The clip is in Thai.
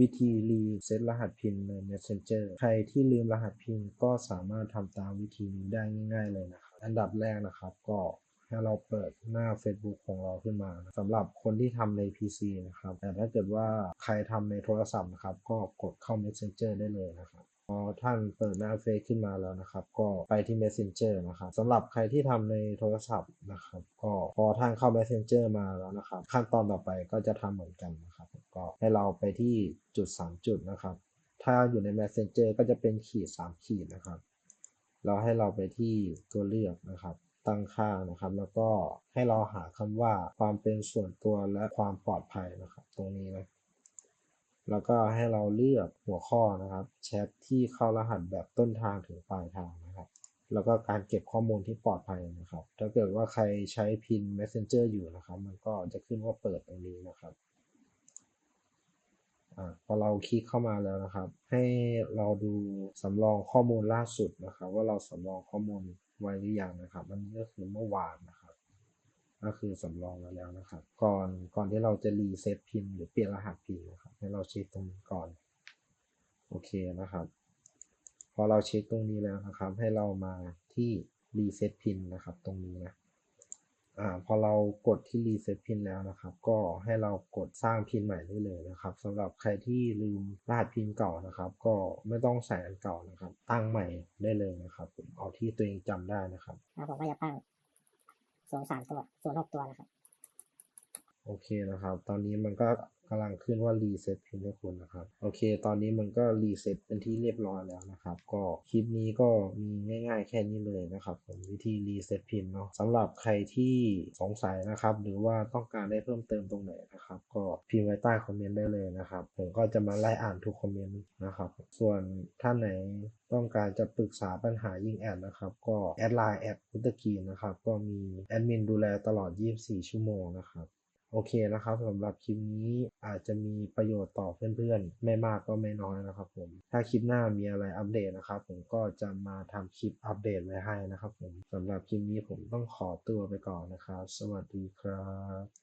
วิธีรีเซ็ตรหัสพินใน Messenger ใครที่ลืมรหัสพินก็สามารถทำตามวิธีนี้ได้ง่าย ๆ เลยนะครับ อันดับแรกนะครับก็ให้เราเปิดหน้า Facebook ของเราขึ้นมาสำหรับคนที่ทำใน PC นะครับ แต่ถ้าเกิดว่าใครทำในโทรศัพท์นะครับ ก็กดเข้า Messenger ได้เลยนะครับพอท่านเปิดหน้าเฟซขึ้นมาแล้วนะครับ ก็ไปที่ Messenger นะครับสำหรับใครที่ทำในโทรศัพท์นะครับ ก็พอท่านเข้า Messenger มาแล้วนะครับ ขั้นตอนต่อไปก็จะทำเหมือนกันนะครับ ก็ให้เราไปที่จุด 3 จุดนะครับ ถ้าอยู่ใน Messenger ก็จะเป็นขีด 3 ขีดนะครับ เราให้เราไปที่ตัวเลือกนะครับ ตั้งค่านะครับ แล้วก็ให้เราหาคำว่าความเป็นส่วนตัวและความปลอดภัยนะครับ ตรงนี้นะแล้วก็ให้เราเลือกหัวข้อนะครับแชทที่เข้ารหัสแบบต้นทางถึงปลายทางนะครับ แล้วก็การเก็บข้อมูลที่ปลอดภัยนะครับ ถ้าเกิดว่าใครใช้พิน Messenger อยู่นะครับ มันก็จะขึ้นว่าเปิดตรงนี้นะครับ อพอเราคลิกเข้ามาแล้วนะครับ ให้เราดูสำรองข้อมูลล่าสุดนะครับ ว่าเราสำรองข้อมูลไว้หรือยังนะครับอันนี้ก็คือเมื่อวานนะครับ ก็คือสำรองไว้แล้วนะครับ ก่อนก่อนที่เราจะรีเซ็ตพินหรือเปลี่ยนรหัสพินนะครับ ให้เราเช็คตรงนี้ก่อนโอเคนะครับ พอเราเช็คตรงนี้แล้วนะครับ ให้เรามาที่รีเซ็ตพินนะครับ ตรงนี้นะ อ่าพอเรากดที่รีเซ็ตพินแล้วนะครับ ก็ให้เรากดสร้างพินใหม่ได้เลยนะครับสำหรับใครที่ลืมรหัสพินเก่านะครับ ก็ไม่ต้องใส่อันเก่านะครับ ตั้งใหม่ได้เลยนะครับเอาที่ตัวเองจำได้นะครับแล้วผมก็จะตั้งศูนย์สามตัวศูนย์หกตัวนะครับ โอเคนะครับ ตอนนี้มันก็กำลังขึ้นว่ารีเซ็ตพินให้คุณนะครับ โอเค ตอนนี้มันก็รีเซ็ตเป็นที่เรียบร้อยแล้วนะครับ ก็คลิปนี้ก็มีง่าย ๆ แค่นี้เลยนะครับผมวิธีรีเซ็ตพินเนาะสำหรับใครที่สงสัยนะครับ หรือว่าต้องการได้เพิ่มเติมตรงไหนนะครับ ก็พิมพ์ไว้ใต้คอมเมนต์ได้เลยนะครับ ผมก็จะมาไล่อ่านทุกคอมเมนต์นะครับ ส่วนท่านไหนต้องการจะปรึกษาปัญหายิงแอดนะครับ ก็แอดไลน์แอดพุตตกีนะครับ ก็มีแอดมินดูแลตลอด 24 ชั่วโมงนะครับ โอเคนะครับสำหรับคลิปนี้อาจจะมีประโยชน์ต่อเพื่อนๆ ไม่มากก็ไม่น้อยนะครับผม ถ้าคลิปหน้ามีอะไรอัปเดตนะครับ ผมก็จะมาทำคลิปอัปเดตไว้ให้นะครับผมสำหรับคลิปนี้ผมต้องขอตัวไปก่อนนะครับ สวัสดีครับ